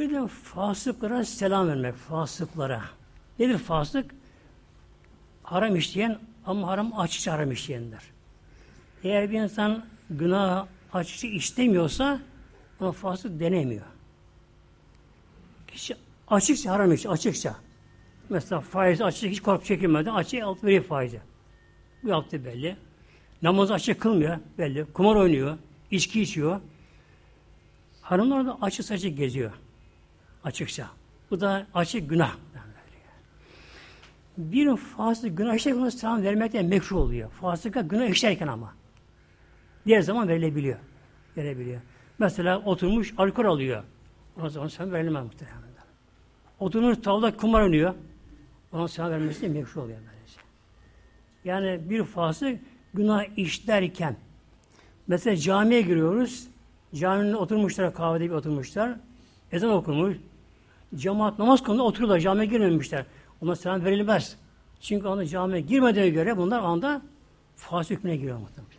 Bir de fasıklara selam vermek. Fasıklara. Nedir fasık? Haram işleyen ama haram açıkça haram işleyenler. Eğer bir insan günah açıkça istemiyorsa ona fasık denemiyor. Kişi açıkça haram işliyor, açıkça. Mesela faiz açıkça hiç korkup çekinmeden açık alt veriyor faizi. Bu yaptı belli. Namazı açık kılmıyor belli. Kumar oynuyor, içki içiyor. Hanımlar da açık saçık geziyor. Açıkça. Bu da açık günah. Bir fasık günah işlerken ona selam vermekten mekruh oluyor. Fasıka günah işlerken ama. Diğer zaman verilebiliyor. Verebiliyor. Mesela oturmuş alkol alıyor. Ona zaman selam verilmez muhtemelen. Oturmuş tavla kumar oynuyor. Ona selam vermesi mekruh oluyor böylece. Yani bir fasık günah işlerken mesela camiye giriyoruz. Caminin oturmuşlar kahvede bir oturmuşlar. Ezan okumuş. Cemaat namaz konuda oturuyorlar. Camiye girmemişler. Ona selam verilmez. Çünkü onu camiye girmediğine göre bunlar anda fasık hükmüne giriyor muhtemelen.